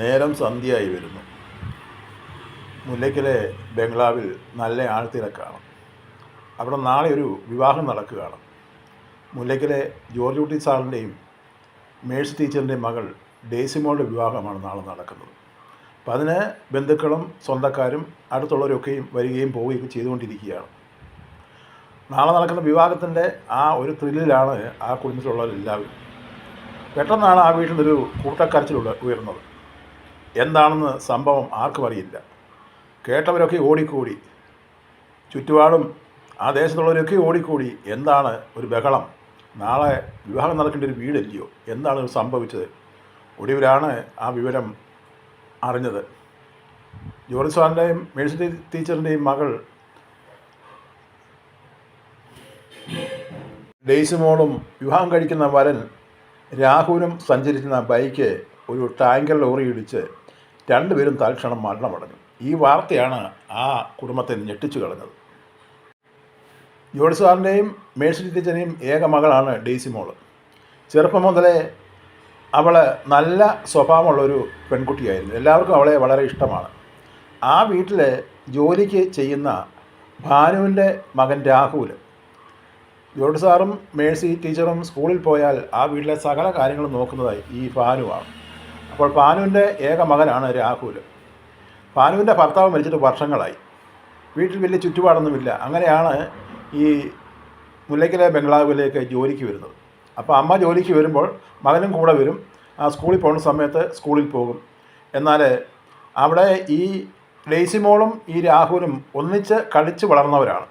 നേരം സന്ധ്യയായി വരുന്നു. മുല്ലയ്ക്കലെ ബംഗ്ലാവിൽ നല്ല ആൾത്തിരക്കാണ്. അവിടെ നാളെ ഒരു വിവാഹം നടക്കുകയാണ്. മുല്ലയ്ക്കലെ ജോർജ് കുട്ടി സാറിന്റെയും മേഴ്സ് ടീച്ചറിന്റെയും മകൾ ഡേസിമോളുടെ വിവാഹമാണ് നാളെ നടക്കുന്നത്. അപ്പം അതിന് ബന്ധുക്കളും സ്വന്തക്കാരും അടുത്തുള്ളവരൊക്കെയും വരികയും പോവുകയൊക്കെ ചെയ്തുകൊണ്ടിരിക്കുകയാണ്. നാളെ നടക്കുന്ന വിവാഹത്തിന്റെ ആ ഒരു ത്രില്ലിലാണ് ആ കുടുംബത്തിലുള്ളവരെല്ലാവരും. പെട്ടെന്നാണ് ആ വീട്ടിൽ നിന്നൊരു കൂട്ടക്കരച്ചിലുള്ള ഉയർന്നത്. എന്താണെന്ന് സംഭവം ആർക്കും അറിയില്ല. കേട്ടവരൊക്കെ ഓടിക്കൂടി. ചുറ്റുപാടും ആ ദേശത്തുള്ളവരൊക്കെ ഓടിക്കൂടി. എന്താണ് ഒരു ബഹളം? നാളെ വിവാഹം നടക്കേണ്ട ഒരു വീടല്ലയോ? എന്താണ് സംഭവിച്ചത്? ഒടുവിലാണ് ആ വിവരം അറിഞ്ഞത്. ജോർജ് സാറിന്റെയും മേഴ്സി ടീച്ചറിന്റെയും മകൾ ഡെയ്സിമോളും വിവാഹം കഴിക്കുന്ന വരൻ രാഹുലും സഞ്ചരിക്കുന്ന ബൈക്ക് ഒരു ടാങ്കർ ലോറി ഇടിച്ച് രണ്ടുപേരും തൽക്ഷണം മരണമടഞ്ഞു ഈ വാർത്തയാണ് ആ കുടുംബത്തെ ഞെട്ടിച്ചു കളഞ്ഞത്. ജോർജ് സാറിന്റെയും മേഴ്സി ടീച്ചറിന്റെയും ഏക മകളാണ് ഡെയ്സി മോൾ. ചെറുപ്പം മുതലേ അവൾ നല്ല സ്വഭാവമുള്ളൊരു പെൺകുട്ടിയായിരുന്നു. എല്ലാവർക്കും അവളെ വളരെ ഇഷ്ടമാണ്. ആ വീട്ടിൽ ജോലിക്ക് ചെയ്യുന്ന ഭാനുവിന്റെ മകൻ രാഹുൽ ജോർജ് സാറും മേഴ്സി ടീച്ചറും സ്കൂളിൽ പോയാൽ ആ വീട്ടിലെ സകല കാര്യങ്ങളും നോക്കുന്നതായി ഈ ഭാനുവാണ്. അപ്പോൾ പാനുവിന്റെ ഏക മകനാണ് രാഹുൽ. പാനുവിന്റെ ഭർത്താവ് മരിച്ചിട്ട് വർഷങ്ങളായി. വീട്ടിൽ വലിയ ചുറ്റുപാടൊന്നുമില്ല. അങ്ങനെയാണ് ഈ മുല്ലയ്ക്കലെ ബംഗ്ലാവിലേക്ക് ജോലിക്ക് വരുന്നത്. അപ്പോൾ അമ്മ ജോലിക്ക് വരുമ്പോൾ മകനും കൂടെ വരും. ആ സ്കൂളിൽ പോകുന്ന സമയത്ത് സ്കൂളിൽ പോകും. എന്നാൽ അവിടെ ഈ ലേസിമോളും ഈ രാഹുലും ഒന്നിച്ച് കളിച്ച് വളർന്നവരാണ്.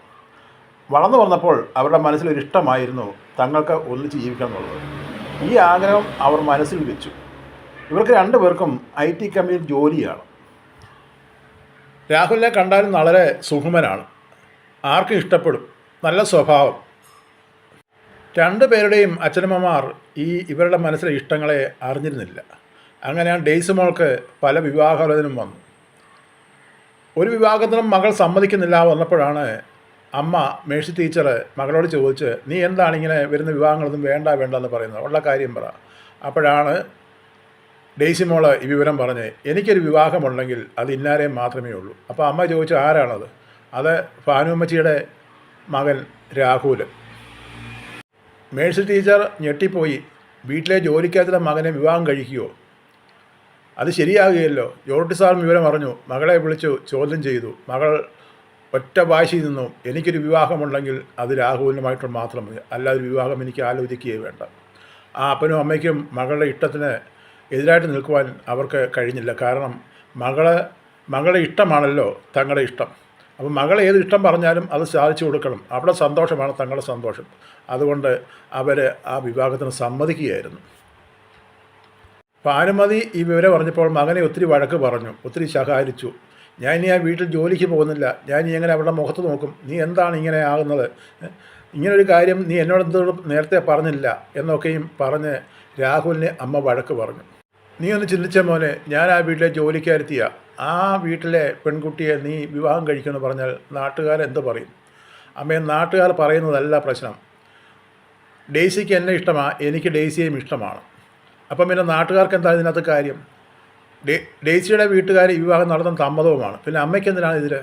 വളർന്നു വന്നപ്പോൾ അവരുടെ മനസ്സിലൊരിഷ്ടമായിരുന്നു തങ്ങൾക്ക് ഒന്നിച്ച് ജീവിക്കണം എന്നുള്ളത് ഈ ആഗ്രഹം അവർ മനസ്സിൽ വെച്ചു. ഇവർക്ക് രണ്ടുപേർക്കും ഐ ടി കമ്പനിയിൽ ജോലിയാണ്. രാഹുലിനെ കണ്ടാലും വളരെ സുഖമനാണ്. ആർക്കും ഇഷ്ടപ്പെടും. നല്ല സ്വഭാവം. രണ്ടു പേരുടെയും അച്ഛനമ്മമാർ ഈ ഇവരുടെ മനസ്സിലെ ഇഷ്ടങ്ങളെ അറിഞ്ഞിരുന്നില്ല. അങ്ങനെയാണ് ഡെയ്സ് മോൾക്ക് പല വിവാഹാലോചനയും വന്നു. ഒരു വിവാഹത്തിനും മകൾ സമ്മതിക്കുന്നില്ല വന്നപ്പോഴാണ് അമ്മ മേഴ്സി ടീച്ചർ മകളോട് ചോദിച്ച് നീ എന്താണ് ഇങ്ങനെ വരുന്ന വിവാഹങ്ങളൊന്നും വേണ്ട വേണ്ട എന്ന് പറയുന്നത്? ഉള്ള കാര്യം പറ. അപ്പോഴാണ് ഡെയ്സി മോൾ ഈ വിവരം പറഞ്ഞ് എനിക്കൊരു വിവാഹമുണ്ടെങ്കിൽ അത് ഇന്നാരെയും മാത്രമേ ഉള്ളൂ. അപ്പോൾ അമ്മ ചോദിച്ചു ആരാണത്? അത് ഭാനുമ്മച്ചിയുടെ മകൻ രാഹുൽ മേഴ്സി ടീച്ചർ ഞെട്ടിപ്പോയി വീട്ടിലെ ജോലിക്കാത്ത മകനെ വിവാഹം കഴിക്കുമോ അത് ശരിയാകുകയല്ലോ. ജോർട്ടി സാർ വിവരം അറിഞ്ഞു. മകളെ വിളിച്ചു ചോദ്യം ചെയ്തു. മകൾ ഒറ്റ വാശി നിന്നു. എനിക്കൊരു വിവാഹമുണ്ടെങ്കിൽ അത് രാഹുലിനുമായിട്ട് മാത്രം മതി. അല്ലാതെ വിവാഹം എനിക്ക് ആലോചിക്കുകയേ വേണ്ട. ആ അപ്പനും അമ്മയ്ക്കും മകളുടെ ഇഷ്ടത്തിന് എതിരായിട്ട് നിൽക്കുവാൻ അവർക്ക് കഴിഞ്ഞില്ല. കാരണം മകളെ മകളുടെ ഇഷ്ടമാണല്ലോ തങ്ങളുടെ ഇഷ്ടം. അപ്പോൾ മകൾ ഏത് ഇഷ്ടം പറഞ്ഞാലും അത് സാധിച്ചു കൊടുക്കണം. അവിടെ സന്തോഷമാണ് തങ്ങളുടെ സന്തോഷം. അതുകൊണ്ട് അവർ ആ വിവാഹത്തിന് സമ്മതിക്കുകയായിരുന്നു. ഭാനുമതി ഈ വിവരം പറഞ്ഞപ്പോൾ മകനെ ഒത്തിരി വഴക്ക് പറഞ്ഞു. ഒത്തിരി ശകാരിച്ചു. ഞാൻ ഇനി ആ വീട്ടിൽ ജോലിക്ക് പോകുന്നില്ല. ഞാൻ ഇനി എങ്ങനെ അവരുടെ മുഖത്ത് നോക്കും? നീ എന്താണ് ഇങ്ങനെ ആകുന്നത്? ഇങ്ങനൊരു കാര്യം നീ എന്നോട് നേരത്തെ പറഞ്ഞില്ല എന്നൊക്കെയും പറഞ്ഞ് രാഹുലിനെ അമ്മ വഴക്ക് പറഞ്ഞു. നീ ഒന്ന് ചിന്തിച്ച മോനെ ഞാൻ ആ വീട്ടിലെ ജോലിക്കാരുത്തിയ. ആ വീട്ടിലെ പെൺകുട്ടിയെ നീ വിവാഹം കഴിക്കുമെന്ന് പറഞ്ഞാൽ നാട്ടുകാരെന്ത് പറയും? അമ്മയെ നാട്ടുകാർ പറയുന്നതല്ല പ്രശ്നം. ഡെയ്സിക്ക് എന്നെ ഇഷ്ടമാണ് എനിക്ക് ഡെയ്സിയെയും ഇഷ്ടമാണ്. അപ്പം പിന്നെ നാട്ടുകാർക്ക് എന്താ ഇതിനകത്ത് കാര്യം? ഡേ ഡെയ്സിയുടെ വീട്ടുകാർ വിവാഹം നടത്താൻ സമ്മതവുമാണ്. പിന്നെ അമ്മയ്ക്ക് എന്തിനാണ് ഇതിൽ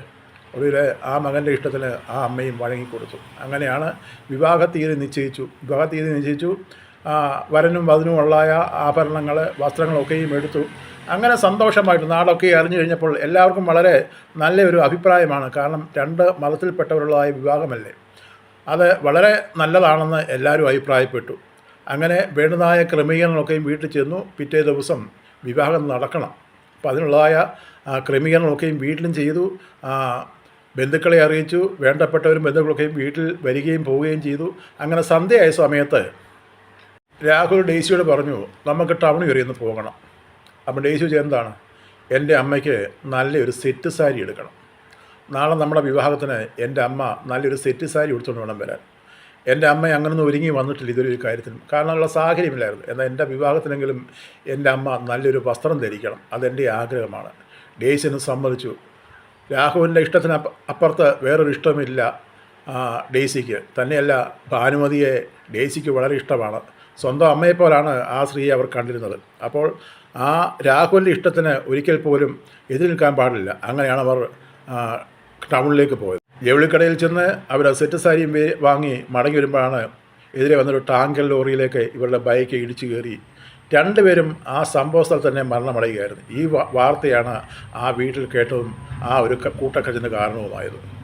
ഒടുവിൽ ആ മകന്റെ ഇഷ്ടത്തിന് ആ അമ്മയും വഴങ്ങിക്കൊടുത്തു. അങ്ങനെയാണ് വിവാഹ തീയതി നിശ്ചയിച്ചു. വിവാഹ തീയതി നിശ്ചയിച്ചു. വരനും വധനും ഉള്ളായ ആഭരണങ്ങൾ വസ്ത്രങ്ങളൊക്കെയും എടുത്തു. അങ്ങനെ സന്തോഷമായിട്ട് നാടൊക്കെ അറിഞ്ഞു കഴിഞ്ഞപ്പോൾ എല്ലാവർക്കും വളരെ നല്ലൊരു അഭിപ്രായമാണ്. കാരണം രണ്ട് മതത്തിൽപ്പെട്ടവരുള്ളതായ വിവാഹമല്ലേ അത് വളരെ നല്ലതാണെന്ന് എല്ലാവരും അഭിപ്രായപ്പെട്ടു. അങ്ങനെ വേണ്ടതായ ക്രമീകരണങ്ങളൊക്കെയും വീട്ടിൽ ചെന്നു. പിറ്റേ ദിവസം വിവാഹം നടക്കണം. അപ്പോൾ അതിനുള്ളതായ ക്രമീകരണങ്ങളൊക്കെയും വീട്ടിലും ചെയ്തു. ബന്ധുക്കളെ അറിയിച്ചു. വേണ്ടപ്പെട്ടവരും ബന്ധുക്കളൊക്കെയും വീട്ടിൽ വരികയും പോവുകയും ചെയ്തു. അങ്ങനെ സന്ധ്യയായ സമയത്ത് രാഹുൽ ഡേസിയോട് പറഞ്ഞു നമുക്ക് ടൗൺ വരെ ഒന്ന് പോകണം. അപ്പം ഡേസി ചോദിച്ചത് എന്താണ്? എന്റെ അമ്മയ്ക്ക് നല്ലൊരു സെറ്റ് സാരി എടുക്കണം. നാളെ നമ്മുടെ വിവാഹത്തിന് എന്റെ അമ്മ നല്ലൊരു സെറ്റ് സാരി എടുത്തുകൊണ്ട് വേണം വരാൻ. എന്റെ അമ്മ അങ്ങനൊന്നും ഒരുങ്ങി വന്നിട്ടില്ല ഇതൊരു കാര്യത്തിനും കാരണം ഉള്ള സാഹചര്യമില്ലായിരുന്നു. എന്നാൽ എന്റെ വിവാഹത്തിനെങ്കിലും എന്റെ അമ്മ നല്ലൊരു വസ്ത്രം ധരിക്കണം. അതെന്റെ ആഗ്രഹമാണ്. ഡേയ്സിന് സമ്മതിച്ചു. രാഹുവിന്റെ ഇഷ്ടത്തിന് അപ്പ- അപ്പുറത്ത് വേറൊരു ഇഷ്ടമില്ല ഡേസിക്ക്. തന്നെയല്ല ഭാനുമതിയെ ഡേസിക്ക് വളരെ ഇഷ്ടമാണ്. സ്വന്തം അമ്മയെപ്പോലാണ് ആ സ്ത്രീയെ അവർ കണ്ടിരുന്നത്. അപ്പോൾ ആ രാഹുലിന്റെ ഇഷ്ടത്തിന് ഒരിക്കൽ പോലും എതിർ നിൽക്കാൻ പാടില്ല. അങ്ങനെയാണ് അവർ ടൗണിലേക്ക് പോയത്. ജൗളിക്കടയിൽ ചെന്ന് അവർ സെറ്റ് സാരിയും വാങ്ങി മടങ്ങി വരുമ്പോഴാണ് എതിരെ വന്നൊരു ടാങ്കർ ലോറിയിലേക്ക് ഇവരുടെ ബൈക്ക് ഇടിച്ചു കയറി. രണ്ടുപേരും ആ സംഭവ സ്ഥലത്ത് തന്നെ മരണമടയുകയായിരുന്നു. ഈ വാർത്തയാണ് ആ വീട്ടിൽ കേട്ടതും ആ ഒരു ക- കൂട്ടക്കച്ചിന് കാരണവുമായത്.